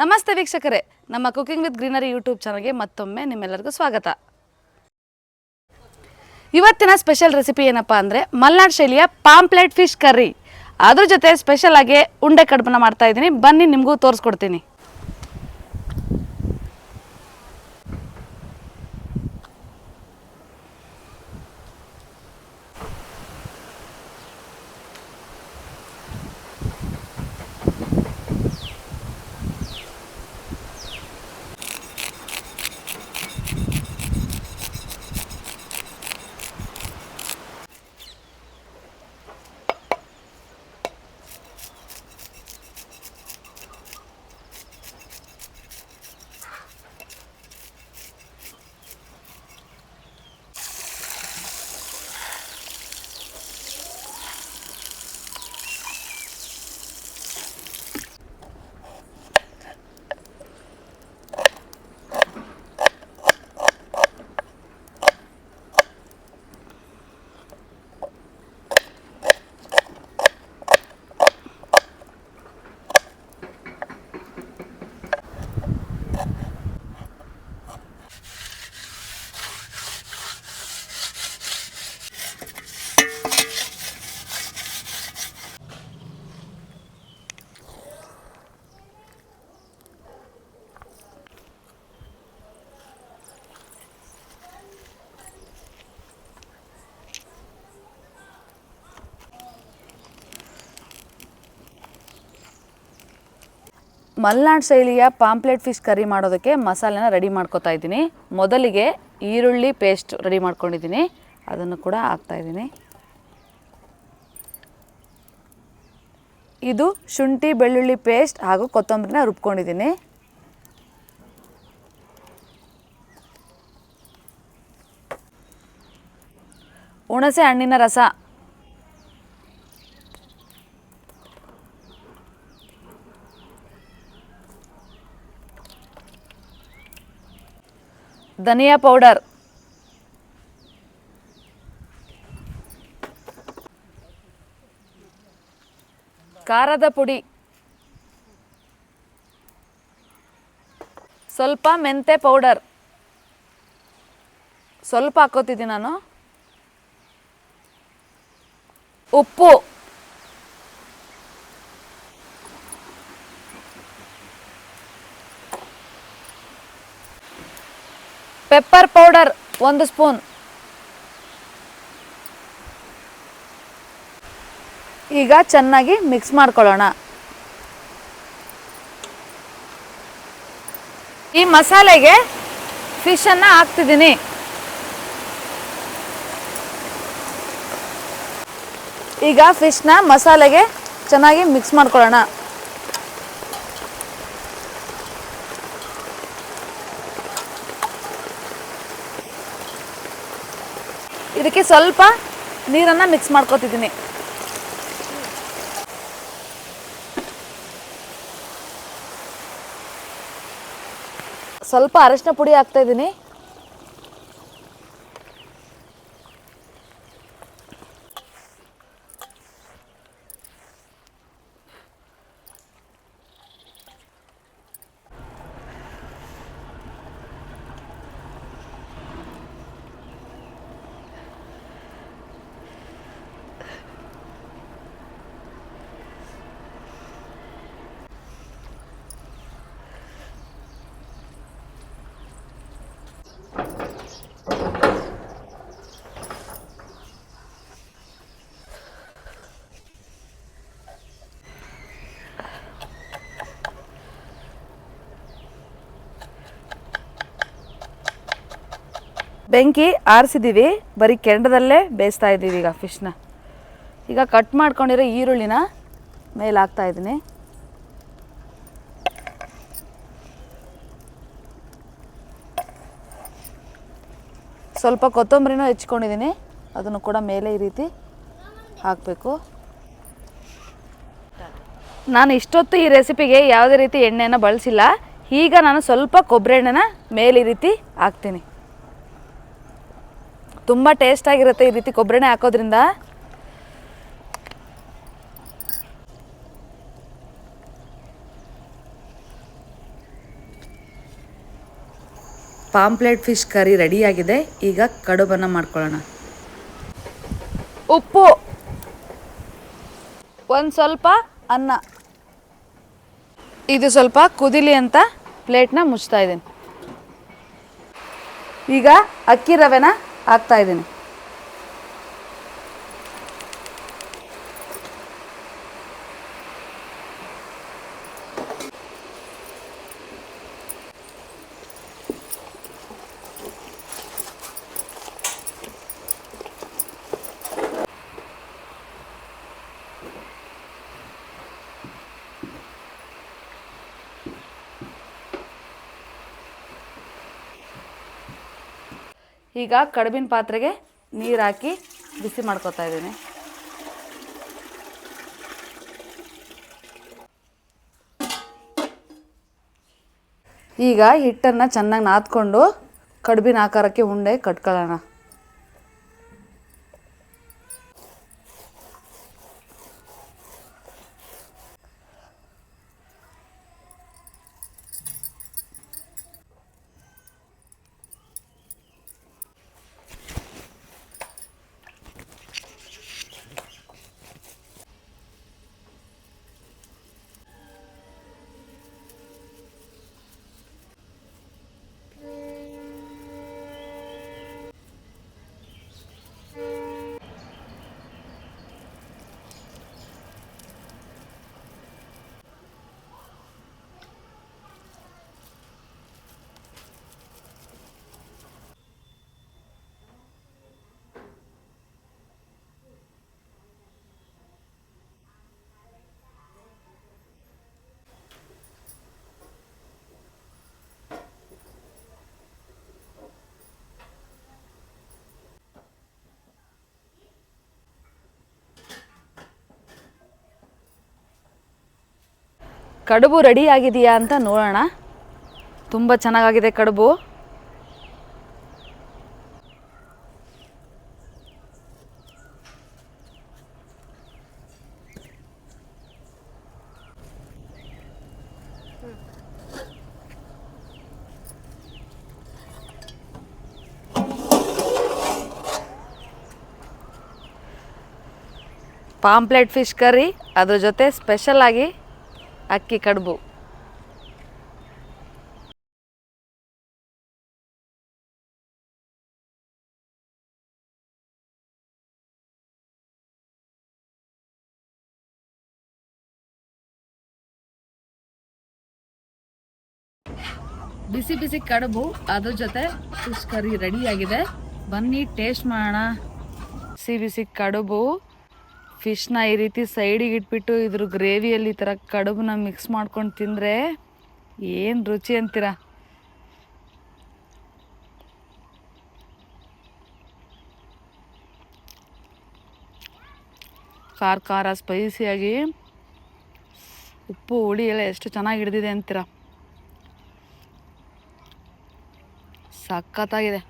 ನಮಸ್ತೆ ವೀಕ್ಷಕರೇ. ನಮ್ಮ ಕುಕಿಂಗ್ ವಿತ್ ಗ್ರೀನರಿ ಯೂಟ್ಯೂಬ್ ಚಾನಲ್ಗೆ ಮತ್ತೊಮ್ಮೆ ನಿಮ್ಮೆಲ್ಲರಿಗೂ ಸ್ವಾಗತ. ಇವತ್ತಿನ ಸ್ಪೆಷಲ್ ರೆಸಿಪಿ ಏನಪ್ಪ ಅಂದರೆ ಮಲ್ನಾಡ್ ಶೈಲಿಯ ಪಾಂಪ್ಲೆಟ್ ಫಿಶ್ ಕರ್ರಿ ಅದ್ರ ಜೊತೆ ಸ್ಪೆಷಲ್ ಆಗಿ ಉಂಡೆ ಕಡುಬನ್ನ ಮಾಡ್ತಾ ಇದ್ದೀನಿ. ಬನ್ನಿ ನಿಮಗೂ ತೋರಿಸ್ಕೊಡ್ತೀನಿ. ಮಲ್ನಾಡ್ ಶೈಲಿಯ ಪಾಂಪ್ಲೆಟ್ ಫಿಶ್ ಕರಿ ಮಾಡೋದಕ್ಕೆ ಮಸಾಲೆನ ರೆಡಿ ಮಾಡ್ಕೊತಾ ಇದ್ದೀನಿ. ಮೊದಲಿಗೆ ಈರುಳ್ಳಿ ಪೇಸ್ಟ್ ರೆಡಿ ಮಾಡ್ಕೊಂಡಿದ್ದೀನಿ. ಅದನ್ನು ಕೂಡ ಹಾಕ್ತಾ ಇದ್ದೀನಿ. ಇದು ಶುಂಠಿ, ಬೆಳ್ಳುಳ್ಳಿ ಪೇಸ್ಟ್ ಹಾಗೂ ಕೊತ್ತಂಬರಿನ ರುಬ್ಕೊಂಡಿದ್ದೀನಿ. ಹುಣಸೆ ಹಣ್ಣಿನ ರಸ ಧನಿಯಾ ಪೌಡರ್. ಖಾರದ ಪುಡಿ. ಸ್ವಲ್ಪ ಮೆಂತೆ ಪೌಡರ್. ಸ್ವಲ್ಪ ಹಾಕೋತಿದ್ದೀನಿ ನಾನು. ಉಪ್ಪು. ಪೆಪ್ಪರ್ ಪೌಡರ್ ಒಂದು ಸ್ಪೂನ್ ಈಗ ಚೆನ್ನಾಗಿ ಮಿಕ್ಸ್ ಮಾಡ್ಕೊಳ್ಳೋಣ. ಈ ಮಸಾಲೆಗೆ ಫಿಶನ್ನು ಹಾಕ್ತಿದ್ದೀನಿ. ಈಗ ಫಿಶ್ನ ಮಸಾಲೆಗೆ ಚೆನ್ನಾಗಿ ಮಿಕ್ಸ್ ಮಾಡ್ಕೊಳ್ಳೋಣ. ಇದಕ್ಕೆ ಸ್ವಲ್ಪ ನೀರನ್ನು ಮಿಕ್ಸ್ ಮಾಡ್ಕೊತಿದ್ದೀನಿ. ಸ್ವಲ್ಪ ಅರಶಿನ ಪುಡಿ ಹಾಕ್ತಾ ಇದ್ದೀನಿ. ಬೆಂಕಿ ಆರಿಸಿದ್ದೀವಿ ಬರೀ ಕೆಂಡದಲ್ಲೇ ಬೇಯಿಸ್ತಾ ಇದ್ದೀವಿ ಈಗ ಫಿಶ್ನ ಈಗ ಕಟ್ ಮಾಡ್ಕೊಂಡಿರೋ ಈರುಳ್ಳಿನ ಮೇಲೆ ಹಾಕ್ತಾ ಸ್ವಲ್ಪ ಕೊತ್ತಂಬರಿನೂ ಹೆಚ್ಕೊಂಡಿದ್ದೀನಿ. ಅದನ್ನು ಕೂಡ ಮೇಲೆ ಈ ರೀತಿ ಹಾಕಬೇಕು. ನಾನು ಇಷ್ಟೊತ್ತು ಈ ರೆಸಿಪಿಗೆ ಯಾವುದೇ ರೀತಿ ಎಣ್ಣೆನ ಬಳಸಿಲ್ಲ. ಈಗ ನಾನು ಸ್ವಲ್ಪ ಕೊಬ್ಬರಿ ಎಣ್ಣೆನ ಮೇಲೆ ಈ ರೀತಿ ಹಾಕ್ತೀನಿ. ತುಂಬ ಟೇಸ್ಟಾಗಿರುತ್ತೆ ಈ ರೀತಿ ಕೊಬ್ಬರಿ ಎಣ್ಣೆ ಹಾಕೋದ್ರಿಂದ. ಪಾಂಪ್ಲೆಟ್ ಫಿಶ್ ಕರಿ ರೆಡಿಯಾಗಿದೆ. ಈಗ ಕಡುಬನ್ನು ಮಾಡ್ಕೊಳ್ಳೋಣ. ಉಪ್ಪು. ಒಂದು ಸ್ವಲ್ಪ ಅನ್ನ. ಇದು ಸ್ವಲ್ಪ ಕುದಿಲಿ ಅಂತ ಪ್ಲೇಟ್ನ ಮುಚ್ತಾ ಇದ್ದೀನಿ. ಈಗ ಅಕ್ಕಿ ರವೆನ ಹಾಕ್ತಾ ಇದ್ದೀನಿ. ಈಗ ಕಡುಬಿನ ಪಾತ್ರೆಗೆ ನೀರು ಹಾಕಿ ಬಿಸಿ ಮಾಡ್ಕೊತಾ ಇದ್ದೀನಿ. ಈಗ ಹಿಟ್ಟನ್ನು ಚೆನ್ನಾಗಿ ನಾದ್ಕೊಂಡು ಕಡುಬಿನ ಆಕಾರಕ್ಕೆ ಉಂಡೆ ಕಟ್ಕೊಳ್ಳೋಣ. ಕಡುಬು ರೆಡಿ ಆಗಿದೆಯಾ ಅಂತ ನೋಡೋಣ. ತುಂಬ ಚೆನ್ನಾಗಾಗಿದೆ ಕಡುಬು. ಪಾಂಪ್ಲೆಟ್ ಫಿಶ್ ಕರಿ, ಅದ್ರ ಜೊತೆ ಸ್ಪೆಷಲ್ ಆಗಿ ಅಕ್ಕಿ ಕಡುಬು. ಬಿಸಿ ಬಿಸಿ ಕಡುಬು ಅದ್ರ ಜೊತೆ ಫಿಶ್ ಕರಿ ರೆಡಿ ಆಗಿದೆ. ಬನ್ನಿ ಟೇಸ್ಟ್ ಮಾಡೋಣ. ಬಿಸಿ ಬಿಸಿ ಕಡುಬು. ಫಿಶ್ನ ಈ ರೀತಿ ಸೈಡಿಗೆ ಇಟ್ಬಿಟ್ಟು ಇದ್ರ ಗ್ರೇವಿಯಲ್ಲಿ ಈ ಥರ ಕಡುಬನ್ನ ಮಿಕ್ಸ್ ಮಾಡ್ಕೊಂಡು ತಿಂದರೆ ಏನು ರುಚಿ ಅಂತೀರ? ಖಾರ ಖಾರ ಸ್ಪೈಸಿಯಾಗಿ ಉಪ್ಪು, ಹುಳಿ ಎಲ್ಲ ಎಷ್ಟು ಚೆನ್ನಾಗಿ ಹಿಡ್ದಿದೆ ಅಂತೀರ? ಸಖತ್ತಾಗಿದೆ.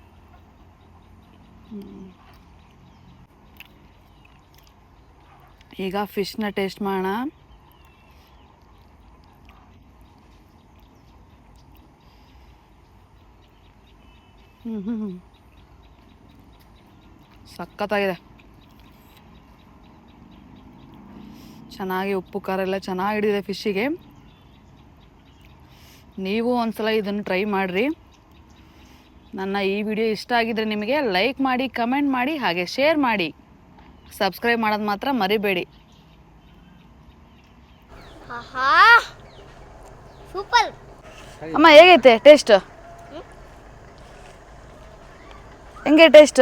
ಈಗ ಫಿಶ್ನ ಟೇಸ್ಟ್ ಮಾಡೋಣ. ಹ್ಞೂ ಹ್ಞೂ ಸಖತ್ತಾಗಿದೆ. ಚೆನ್ನಾಗಿ ಉಪ್ಪು, ಖಾರ ಎಲ್ಲ ಚೆನ್ನಾಗಿ ಹಿಡಿದಿದೆ ಫಿಶ್ಶಿಗೆ ನೀವು ಒಂದ್ಸಲ ಇದನ್ನು ಟ್ರೈ ಮಾಡಿರಿ. ನನ್ನ ಈ ವಿಡಿಯೋ ಇಷ್ಟ ಆಗಿದ್ರೆ ನಿಮಗೆ ಲೈಕ್ ಮಾಡಿ, ಕಮೆಂಟ್ ಮಾಡಿ, ಹಾಗೆ ಶೇರ್ ಮಾಡಿ. ಸಬ್ಸ್ಕ್ರೈಬ್ ಮಾಡೋದು ಮಾತ್ರ ಮರಿಬೇಡಿ. ಸೂಪರ್. ಅಮ್ಮ ಹೇಗೈತೆ? ಟೇಸ್ಟ್? ಹೆಂಗೆ ಟೇಸ್ಟ್?